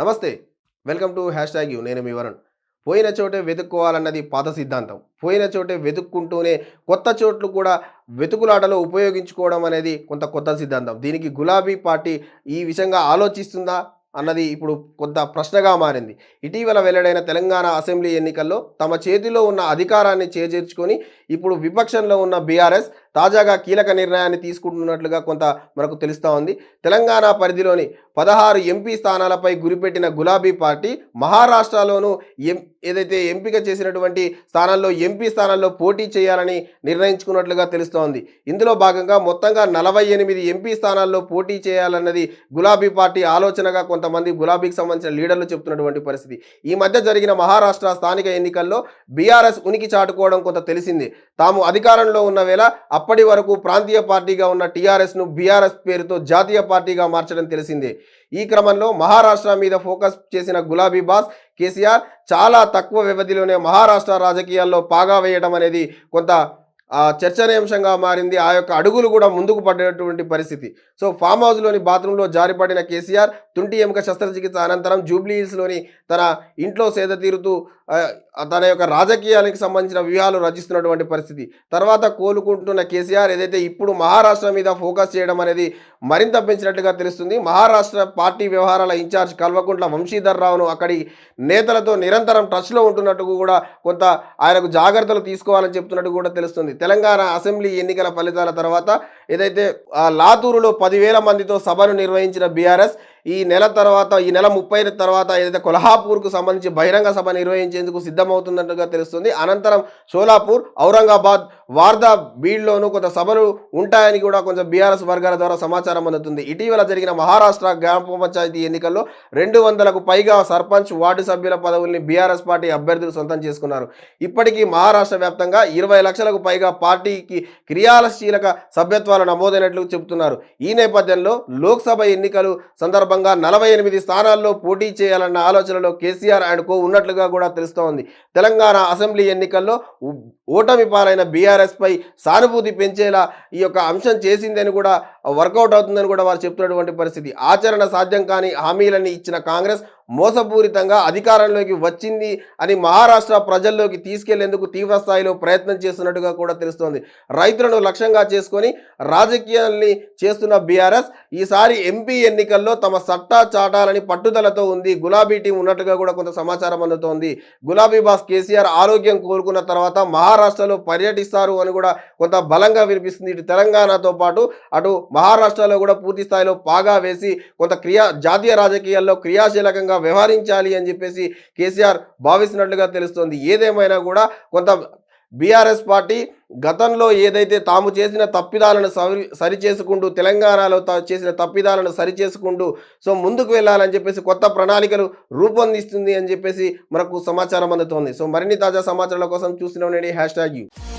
నమస్తే welcome to hash tag you. నేను మీ వరుణ్. పోయిన చోటే వెతుక్కోవాలన్నది పాత సిద్ధాంతం. పోయిన చోటే వెతుక్కుంటూనే కొత్త చోట్లు కూడా వెతుకులాటలో ఉపయోగించుకోవడం అనేది కొంత కొత్త సిద్ధాంతం. దీనికి గులాబీ పార్టీ ఈ విషయంగా ఆలోచిస్తుందా అన్నది ఇప్పుడు కొంత ప్రశ్నగా మారింది. ఇటీవల వెల్లడైన తెలంగాణ అసెంబ్లీ ఎన్నికల్లో తమ చేతిలో ఉన్న అధికారాన్ని చేజేర్చుకొని ఇప్పుడు విపక్షంలో ఉన్న బీఆర్ఎస్ తాజాగా కీలక నిర్ణయాన్ని తీసుకుంటున్నట్లుగా కొంత మనకు తెలుస్తూ ఉంది. తెలంగాణ పరిధిలోని పదహారు ఎంపీ స్థానాలపై గురిపెట్టిన గులాబీ పార్టీ మహారాష్ట్రలోనూ ఎం ఏదైతే ఎంపిక చేసినటువంటి స్థానాల్లో ఎంపీ స్థానాల్లో పోటీ చేయాలని నిర్ణయించుకున్నట్లుగా తెలుస్తోంది ఇందులో భాగంగా మొత్తంగా నలభై ఎనిమిది ఎంపీ స్థానాల్లో పోటీ చేయాలన్నది గులాబీ పార్టీ ఆలోచనగా కొంతమంది గులాబీకి సంబంధించిన లీడర్లు చెప్తున్నటువంటి పరిస్థితి. ఈ మధ్య జరిగిన మహారాష్ట్ర స్థానిక ఎన్నికల్లో బీఆర్ఎస్ ఉనికి చాటుకోవడం కొంత తెలిసింది. తాము అధికారంలో ఉన్న వేళ అప్పటి వరకు ప్రాంతీయ పార్టీగా ఉన్న టీఆర్ఎస్ను బీఆర్ఎస్ పేరుతో జాతీయ పార్టీగా మార్చడం తెలిసిందే. ఈ క్రమంలో మహారాష్ట్ర మీద ఫోకస్ చేసిన గులాబీ బాస్ కేసీఆర్ చాలా తక్కువ వ్యవధిలోనే మహారాష్ట్ర రాజకీయాల్లో పాగా వేయడం అనేది కొంత చర్చనీయాంశంగా మారింది. ఆ యొక్క అడుగులు కూడా ముందుకు పడినటువంటి పరిస్థితి. సో ఫామ్ హౌస్లోని బాత్రూంలో జారిపడిన కేసీఆర్ తుంటి ఎముక శస్త్రచికిత్స అనంతరం జూబ్లీహిల్స్లోని తన ఇంట్లో సేద తీరుతూ తన యొక్క రాజకీయానికి సంబంధించిన వ్యూహాలు రచిస్తున్నటువంటి పరిస్థితి. తర్వాత కోలుకుంటున్న కేసీఆర్ ఏదైతే ఇప్పుడు మహారాష్ట్ర మీద ఫోకస్ చేయడం అనేది మరింత పెంచినట్టుగా తెలుస్తుంది. మహారాష్ట్ర పార్టీ వ్యవహారాల ఇన్ఛార్జ్ కల్వకుంట్ల వంశీధర్ రావును అక్కడి నేతలతో నిరంతరం టచ్లో ఉంటున్నట్టు కూడా కొంత ఆయనకు జాగ్రత్తలు తీసుకోవాలని చెప్తున్నట్టు కూడా తెలుస్తుంది. తెలంగాణ అసెంబ్లీ ఎన్నికల ఫలితాల తర్వాత ఏదైతే లాతూరులో పదివేల మందితో సభను నిర్వహించిన బీఆర్ఎస్ ఈ నెల తర్వాత ఈ నెల ముప్పై తర్వాత ఏదైతే కొల్హాపూర్కు సంబంధించి బహిరంగ సభ నిర్వహించేందుకు సిద్ధమవుతున్నట్టుగా తెలుస్తుంది అనంతరం షోలాపూర్ ఔరంగాబాద్ వార్దా బీడ్లోనూ కొంత సభలు ఉంటాయని కూడా కొంచెం బీఆర్ఎస్ వర్గాల ద్వారా సమాచారం అందుతుంది. ఇటీవల జరిగిన మహారాష్ట్ర గ్రామ పంచాయతీ ఎన్నికల్లో రెండు వందలకు పైగా సర్పంచ్ వార్డు సభ్యుల పదవుల్ని బీఆర్ఎస్ పార్టీ అభ్యర్థులు సొంతం చేసుకున్నారు. ఇప్పటికీ మహారాష్ట్ర వ్యాప్తంగా ఇరవై లక్షలకు పైగా పార్టీకి క్రియాశీలక సభ్యత్వాలు నమోదైనట్లు చెబుతున్నారు. ఈ నేపథ్యంలో లోక్సభ ఎన్నికలు సందర్భంగా నలభై ఎనిమిది స్థానాల్లో పోటీ చేయాలన్న ఆలోచనలో కేసీఆర్ అండ్ కో ఉన్నట్లుగా కూడా తెలుస్తోంది. తెలంగాణ అసెంబ్లీ ఎన్నికల్లో ఓటమి పాలైన బీఆర్ఎస్ పై సానుభూతి పెంచేలా ఈ యొక్క అంశం చేసిందని కూడా వర్కౌట్ అవుతుందని కూడా వారు చెప్తున్నటువంటి పరిస్థితి. ఆచరణ సాధ్యం కాని హామీలన్నీ ఇచ్చిన కాంగ్రెస్ మోసపూరితంగా అధికారంలోకి వచ్చింది అని మహారాష్ట్ర ప్రజల్లోకి తీసుకెళ్ళేందుకు తీవ్ర స్థాయిలో ప్రయత్నం చేస్తున్నట్టుగా కూడా తెలుస్తోంది. రైతులను లక్ష్యంగా చేసుకొని రాజకీయాల్ని చేస్తున్న బీఆర్ఎస్ ఈసారి ఎంపీ ఎన్నికల్లో తమ సట్టా చాటాలని పట్టుదలతో ఉంది. గులాబీ టీం ఉన్నట్టుగా కూడా కొంత సమాచారం అందుతోంది. గులాబీ బాస్ కేసీఆర్ ఆరోగ్యం కోలుకున్న తర్వాత మహారాష్ట్రలో పర్యటిస్తారు అని కూడా కొంత బలంగా వినిపిస్తుంది. ఇటు తెలంగాణతో పాటు అటు మహారాష్ట్రలో కూడా పూర్తి స్థాయిలో పాగా వేసి కొంత క్రియా జాతీయ రాజకీయాల్లో క్రియాశీలకంగా వ్యవహరించాలి అని చెప్పేసి కేసీఆర్ భావిస్తున్నట్లుగా తెలుస్తోంది. ఏదేమైనా కూడా కొంత బీఆర్ఎస్ పార్టీ గతంలో ఏదైతే తాము చేసిన తప్పిదాలను సరి సరిచేసుకుంటూ తెలంగాణలో తా- చేసిన తప్పిదాలను సరిచేసుకుంటూ సో ముందుకు వెళ్ళాలని చెప్పేసి కొత్త ప్రణాళికలు రూపొందిస్తుంది అని చెప్పేసి మనకు సమాచారం అందుతోంది. సో మరిన్ని తాజా సమాచారాల కోసం చూసిన ఉండండి. Hash tag you.